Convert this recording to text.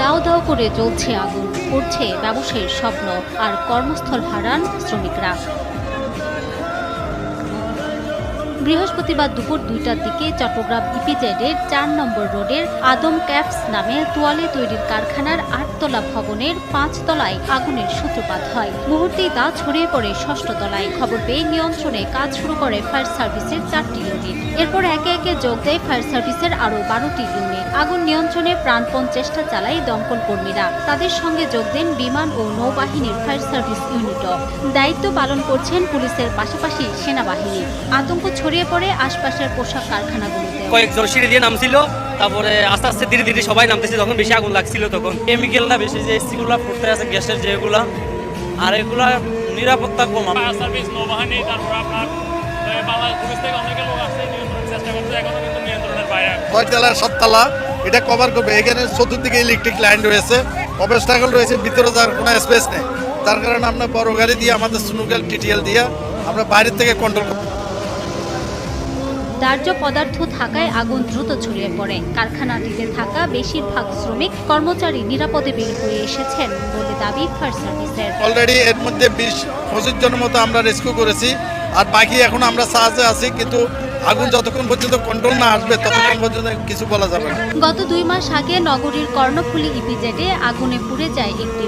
দাও দাও করে জ্বলছে আগুন উঠছে ব্যবসায়ীর স্বপ্ন আর কর্মস্থল হারান শ্রমিকরা। বৃহস্পতিবার দুপুর দুইটার দিকে চট্টগ্রাম ইপিজেডের চার নম্বর রোডের আদম ক্যাপস নামে তোয়ালে তৈরির কারখানার আটতলা ভবনের পাঁচ তলায় আগুনের সূত্রপাত হয়। মুহূর্তেই তা ছড়িয়ে পড়ে ষষ্ঠ তলায়। খবর পেয়ে নিয়ন্ত্রণে কাজ শুরু করে ফায়ার সার্ভিসের চারটি ইউনিট। এরপর একে একে যোগ দেয় ফায়ার সার্ভিসের আরও বারোটি ইউনিট। আগুন নিয়ন্ত্রণে প্রাণপণ চেষ্টা চালায় দমকল কর্মীরা। তাদের সঙ্গে যোগ দেন বিমান ও নৌবাহিনীর ফায়ার সার্ভিস ইউনিটও। দায়িত্ব পালন করছেন পুলিশের পাশাপাশি সেনাবাহিনী। আতঙ্ক ছড়িয়ে পড়ে আশপাশের পোশাক কারখানাগুলোতে। কয়েকজন সিঁড়ি দিয়ে নামছিল তারপরে আস্তে আস্তে ধীরে ধীরে সবাই নামতেছে তখন বেশি আগুন লাগছিল তখন। কেমিক্যালটা বেশি যে এসিগুলো ফুটতে আছে গ্যাসের যেগুলা আর এগুলা নিরাপত্তা কম। সার্ভিস নৌবাহিনী তারপর আপনার বাংলাদেশ থেকে অনেকে লোক আসছে নিয়ন্ত্রণের চেষ্টা করছে এখনও কিন্তু নিয়ন্ত্রণের বাইরে। ছয়তলার সাততলা এটা কভার করবে। এখানে চতুর্দিকে ইলেকট্রিক লাইন রয়েছে অবস্টাকল রয়েছে ভিতরে যার কোনো স্পেস নেই। যার কারণে আমরা বড় গাড়ি দিয়ে আমাদের স্নুকেল টিটিএল দিয়ে আমরা বাইরের থেকে কন্ট্রোল করতে দাহ্য পদার্থ থাকায় আগুন দ্রুত ছড়িয়ে পড়ে। কারখানাটিতে থাকা বেশিরভাগ শ্রমিক কর্মচারী নিরাপদে বের হয়ে এসেছেন বলে দাবি ফায়ার সার্ভিসের। অলরেডি এর মধ্যে বিশ পঁচিশ জনের মতো আমরা রেস্কিউ করেছি আর বাকি এখন আমরা সাহায্যে আছি কিন্তু আগুন যতক্ষণ পর্যন্ত কন্ট্রোল না আসবে ততক্ষণ পর্যন্ত কিছু বলা যাবে না। গত দুই মাস আগে নগরীর কর্ণফুলি ইপিজেডে আগুনে পুড়ে যায় একটি